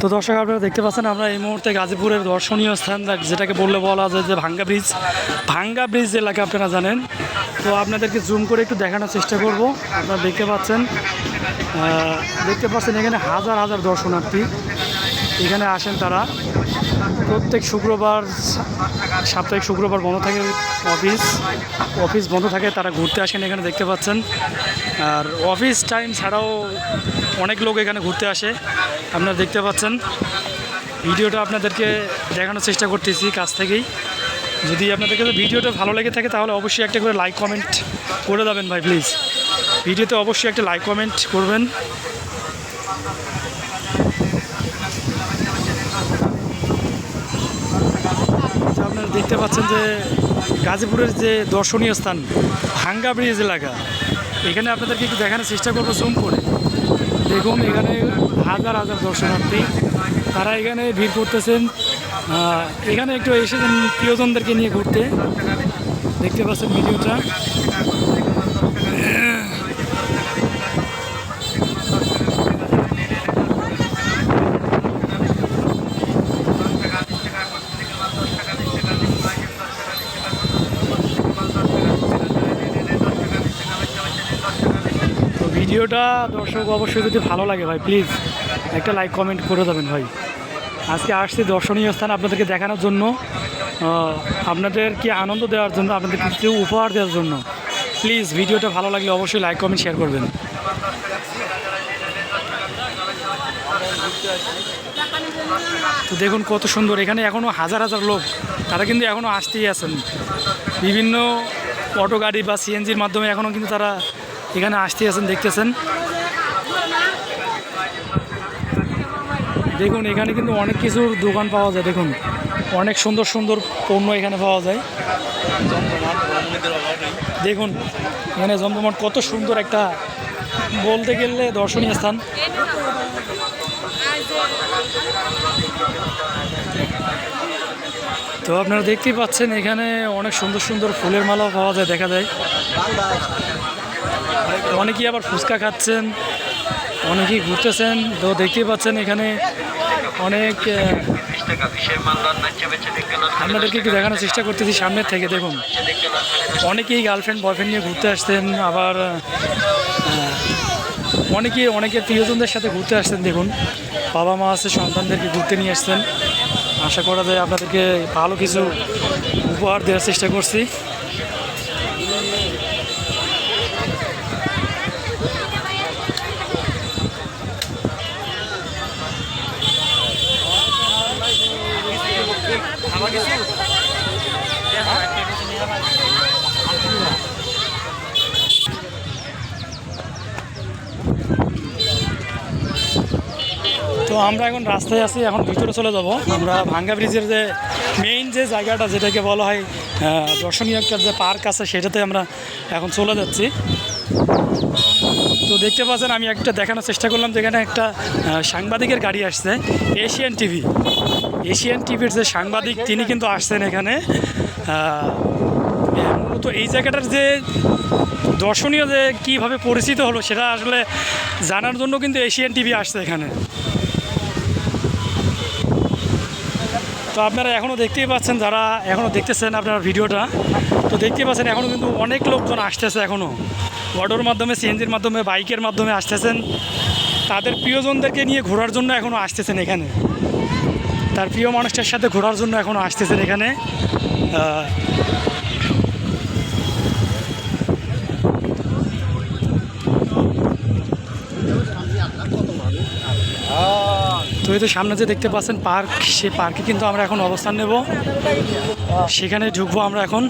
তো দর্শক, আপনারা দেখতে পাচ্ছেন, আমরা এই মুহূর্তে গাজীপুরের দর্শনীয় স্থান যেটাকে বললে বলা যায় যে ভাঙ্গা ব্রিজ। ভাঙ্গা ব্রিজ এলাকা আপনারা জানেন। তো আপনাদেরকে জুম করে একটু দেখানোর চেষ্টা করব। আপনারা দেখতে পাচ্ছেন দেখতে পাচ্ছেন এখানে হাজার হাজার দর্শনার্থী। এখানে আসেন তারা। প্রত্যেক শুক্রবার, সাপ্তাহিক শুক্রবার বন্ধ থাকে অফিস। অফিস বন্ধ থাকে, তারা ঘুরতে আসেন এখানে দেখতে পাচ্ছেন। আর অফিস টাইম ছাড়াও অনেক লোক এখানে ঘুরতে আসে, আপনারা দেখতে পাচ্ছেন। ভিডিওটা আপনাদেরকে দেখানোর চেষ্টা করতেছি কাছ থেকেই। যদি আপনাদের কাছে ভিডিওটা ভালো লেগে থাকে, তাহলে অবশ্যই একটা করে লাইক, কমেন্ট করে দেবেন ভাই, প্লিজ। ভিডিওতে অবশ্যই একটা লাইক, কমেন্ট করবেন যে আপনারা দেখতে পাচ্ছেন যে গাজীপুরের যে দর্শনীয় স্থান, ভাঙ্গা ব্রিজ এলাকা। এখানে আপনাদেরকে একটু দেখানোর চেষ্টা করব জুম করে দেখুন, এখানে হাজার হাজার দর্শনার্থী। তারা এখানে ভিড় করতেছেন। এখানে একটু এসেছেন প্রিয়জনদেরকে নিয়ে ঘুরতে। দেখতে পাচ্ছেন ভিডিওটা। ভিডিওটা দর্শক অবশ্যই যদি ভালো লাগে ভাই প্লিজ একটা লাইক কমেন্ট করে দেবেন ভাই। আজকে আসছি দর্শনীয় স্থান আপনাদেরকে দেখানোর জন্য। আহ, আপনাদেরকে আনন্দ দেওয়ার জন্য আপনাদের কিছু উপহার দেওয়ার জন্য। প্লিজ ভিডিওটা ভালো লাগলে অবশ্যই লাইক কমেন্ট শেয়ার করবেন। তো দেখুন কত সুন্দর এখানে এখনও হাজার হাজার লোক তারা কিন্তু এখনও আসতেই আছেন বিভিন্ন অটো গাড়ি বা সিএনজির মাধ্যমে এখনও কিন্তু তারা এখানে আসতে আছেন, দেখতেছেন। দেখুন, এখানে কিন্তু অনেক কিছুর দোকান পাওয়া যায়, দেখুন। অনেক সুন্দর সুন্দর পণ্য এখানে পাওয়া যায়। দেখুন, এখানে জমজমাট কত সুন্দর একটা বলতে গেলে দর্শনীয় স্থান। তো আপনারা দেখতেই পাচ্ছেন, এখানে অনেক সুন্দর সুন্দর ফুলের মালাও পাওয়া যায়, দেখা যায়। অনেকেই আবার ফুচকা খাচ্ছেন অনেকেই ঘুরতেছেন। তো দেখতেই পাচ্ছেন এখানে অনেক আপনাদেরকে একটু দেখানোর চেষ্টা করতেছি সামনের থেকে দেখুন। অনেকেই গার্লফ্রেন্ড বয়ফ্রেন্ড নিয়ে ঘুরতে আসতেন আবার আহ, অনেকেই অনেকের প্রিয়জনদের সাথে ঘুরতে আসতেন দেখুন। বাবা মা আছে সন্তানদেরকে ঘুরতে নিয়ে আসতেন আশা করা যায় আপনাদেরকে ভালো কিছু উপহার দেওয়ার চেষ্টা করছি। তো আমরা এখন রাস্তায় আছি, এখন ভিতরে চলে যাব। আমরা ভাঙ্গা ব্রিজের যে মেইন যে জায়গাটা, যেটাকে বলা হয় দর্শনীয় একটা যে পার্ক আছে, সেটাতে আমরা এখন চলে যাচ্ছি। তো দেখতে পাচ্ছেন, আমি একটা দেখানোর চেষ্টা করলাম, যেখানে একটা সাংবাদিকের গাড়ি আসছে এশিয়ান টিভি এশিয়ান টিভির যে সাংবাদিক, তিনি কিন্তু আসছেন এখানে। মূলত এই জায়গাটার যে দর্শনীয় যে কীভাবে পরিচিত হলো, সেটা আসলে জানার জন্য কিন্তু এশিয়ান টিভি আসছে এখানে। তো আপনারা এখনও দেখতেই পাচ্ছেন, যারা এখনও দেখতেছেন আপনারা ভিডিওটা, তো দেখতেই পাচ্ছেন এখনও কিন্তু অনেক লোকজন আসতেছে এখনও অটোর মাধ্যমে, সিএনজির মাধ্যমে, বাইকের মাধ্যমে আসতেছেন। তাদের প্রিয়জনদেরকে নিয়ে ঘোরার জন্য এখনও আসতেছেন এখানে। তার প্রিয় মানুষটার সাথে ঘোরার জন্য এখন আসতেছেন এখানে। তো তো সামনে যে দেখতে পাচ্ছেন পার্ক সে পার্কে কিন্তু আমরা এখন অবস্থান নেব। সেখানে ঢুকবো আমরা এখন।